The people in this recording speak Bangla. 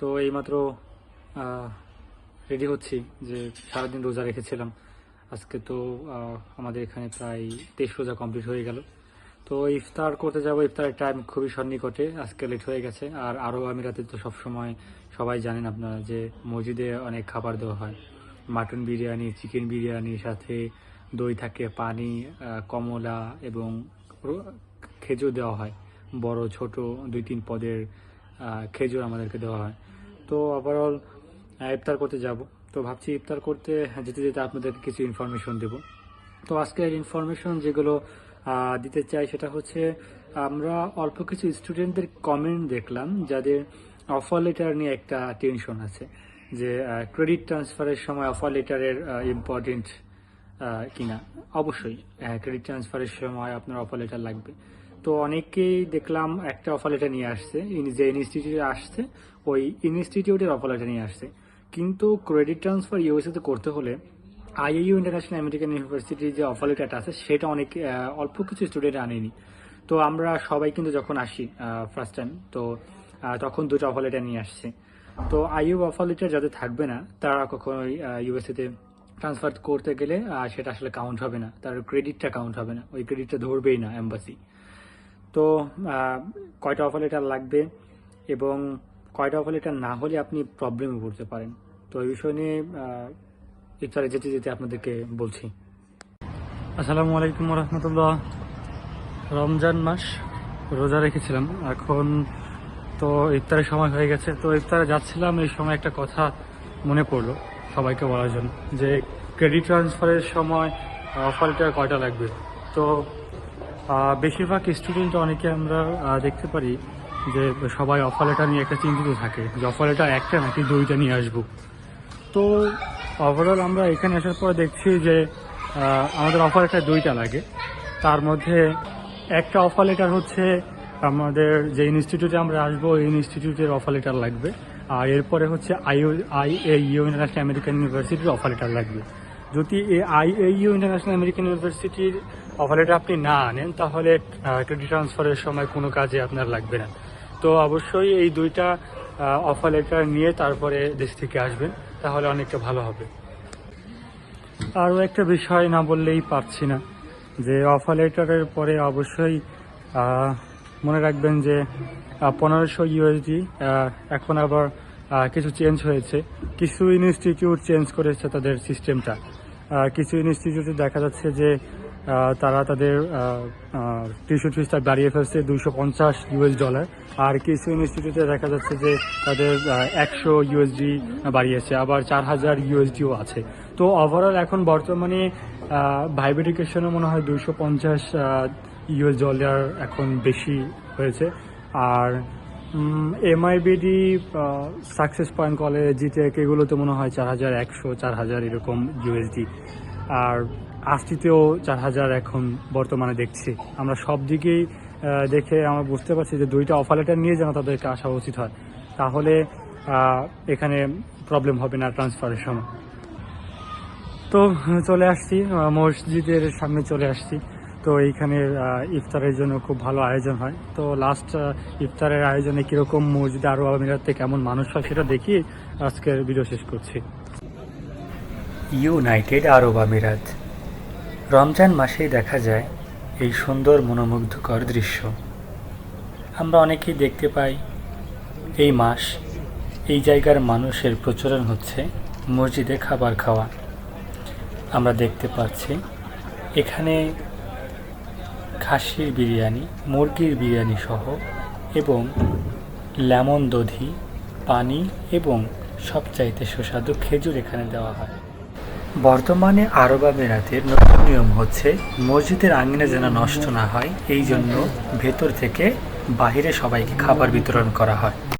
তো এইমাত্র রেডি হচ্ছি যে সারাদিন রোজা রেখেছিলাম। আজকে তো আমাদের এখানে প্রায় তেইশ রোজা কমপ্লিট হয়ে গেল। তো ইফতার করতে যাব, ইফতারের টাইম খুবই সন্নিকটে, আজকে লেট হয়ে গেছে। আর আরও আমি রাতে তো সবসময়, সবাই জানেন আপনারা যে মসজিদে অনেক খাবার দেওয়া হয়। মাটন বিরিয়ানি, চিকেন বিরিয়ানির সাথে দই থাকে, পানি কমলা এবং খেজুর দেওয়া হয়। বড়, ছোট দুই তিন পদের খেজুর আমাদেরকে দেওয়া হয়। তো ওভারঅল ইফতার করতে যাব। তো ভাবছি ইফতার করতে যেতে যেতে আপনাদেরকে কিছু ইনফরমেশন দেব। তো আজকের ইনফরমেশন যেগুলো দিতে চাই সেটা হচ্ছে, আমরা অল্প কিছু স্টুডেন্টদের কমেন্ট দেখলাম, যাদের অফার লেটার নিয়ে একটা টেনশন আছে, যে ক্রেডিট ট্রান্সফারের সময় অফার লেটারের ইম্পর্টেন্ট কিনা। অবশ্যই ক্রেডিট ট্রান্সফারের সময় আপনার অফার লেটার লাগবে। তো অনেকেই দেখলাম একটা অফার লেটার নিয়ে আসছে যে ইনস্টিটিউটে আসছে, ওই ইনস্টিটিউটের অফার লেটার নিয়ে আসছে। কিন্তু ক্রেডিট ট্রান্সফার ইউএসএতে করতে হলে আইইউ ইন্টারন্যাশনাল আমেরিকান ইউনিভার্সিটির যে অফার লেটারটা আছে, সেটা অনেক অল্প কিছু স্টুডেন্ট আনেনি। তো আমরা সবাই কিন্তু যখন আসি ফার্স্ট টাইম তো তখন দুটো অফার লেটার নিয়ে আসছে। তো আইইউ অফার লেটার যাদের থাকবে না, তারা কখনোই ইউএসএতে ট্রান্সফার করতে গেলে সেটা আসলে কাউন্ট হবে না। তার ক্রেডিটটা কাউন্ট হবে না। ওই ক্রেডিটটা ধরবেই না এম্বাসি তো কয়টা অফার লেটার লাগবে এবং কয়টা অফার লেটার না হলে আপনি প্রবলেমে পড়তে পারেন? তো এই বিষয় নিয়ে ইফতারে যেতে যেতে আপনাদেরকে বলছি। আসসালামু আলাইকুম রহমতুল্লাহ রমজান মাস, রোজা রেখেছিলাম। এখন তো ইফতারের সময় হয়ে গেছে। তো ইফতারে যাচ্ছিলাম, এই সময় একটা কথা মনে পড়ল সবাইকে বলার জন্য যে ক্রেডিট ট্রান্সফারের সময় অফারটা কয়টা লাগবে? তো বেশিরভাগ স্টুডেন্ট অনেকে আমরা দেখতে পারি যে সবাই অফার লেটার নিয়ে একটা চিন্তিত থাকে, যে অফার লেটার একটা নাকি দুইটা নিয়ে আসব। তো ওভারঅল আমরা এখানে আসার পর দেখছি যে আমাদের অফার লেটার দুইটা লাগে। তার মধ্যে একটা অফার লেটার হচ্ছে আমাদের যে ইনস্টিটিউটে আমরা আসব, এই ইনস্টিটিউটের অফার লেটার লাগবে। আর এরপরে হচ্ছে আইও I A U international American ইউনিভার্সিটির অফার লেটার লাগবে। যদি এই I A U international American ইউনিভার্সিটির অফার লেটার আপনি না আনেন, তাহলে ক্রেডিট ট্রান্সফারের সময় কোনো কাজে আপনার লাগবে না। তো অবশ্যই এই দুইটা অফার লেটার নিয়ে তারপরে দেশ থেকে আসবেন, তাহলে অনেকটা ভালো হবে। আরও একটা বিষয় না বললেই পারছি না, যে অফার লেটারের পরে অবশ্যই মনে রাখবেন যে পনেরোশো ইউএসডি এখন আবার কিছু চেঞ্জ হয়েছে। কিছু ইনস্টিটিউট চেঞ্জ করেছে তাদের সিস্টেমটা কিছু ইনস্টিটিউটে দেখা যাচ্ছে যে তারা তাদের টিউশন ফিসটা বাড়িয়ে ফেলছে দুইশো পঞ্চাশ ইউএস ডলার আর কিছু ইনস্টিটিউটে দেখা যাচ্ছে যে, তাদের একশো ইউএসডি বাড়িয়েছে, আবার চার হাজার ইউএসডিও আছে। তো ওভারঅল এখন বর্তমানে ভাইব মনে হয় দুইশো পঞ্চাশ ইউএস ডলার এখন বেশি হয়েছে। আর এমআইবিডি সাকসেস পয়েন্ট কলেজ জিটেক এগুলোতে মনে হয় চার হাজার একশো, চার হাজার এরকম ইউএসডি আর আস্তিতেও চার হাজার এখন বর্তমানে দেখছি। আমরা সব দিকেই দেখে আমরা বুঝতে পারছি যে দুইটা অফার লেটার নিয়ে যেন তাদেরকে আসা উচিত হয়। তাহলে এখানে প্রবলেম হবে না ট্রান্সফারের সময়। তো, চলে আসছি মসজিদের সামনে চলে আসছি। তো এইখানে ইফতারের জন্য খুব ভালো আয়োজন হয়। তো লাস্ট ইফতারের আয়োজনে কীরকম মসজিদে আরও আমিরাতে কেমন মানুষ হয় সেটা দেখি আজকের ভিডিও শেষ করছি। ইউনাইটেড আরব আমিরাত। রমজান মাসেই দেখা যায় এই সুন্দর মনোমুগ্ধকর দৃশ্য। আমরা অনেকেই দেখতে পাই এই মাস এই জায়গার মানুষের প্রচলন হচ্ছে মসজিদে খাবার খাওয়া। আমরা দেখতে পাচ্ছি এখানে খাসির বিরিয়ানি, মুরগির বিরিয়ানি সহ এবং লেমন দধি, পানি এবং সবচাইতে সুস্বাদু খেজুর এখানে দেওয়া হয়। বর্তমানে আরবা আমিরাতের নতুন নিয়ম হচ্ছে মসজিদের আঙিনে যেন নষ্ট না হয়, এই জন্য ভেতর থেকে বাহিরে সবাইকে খাবার বিতরণ করা হয়।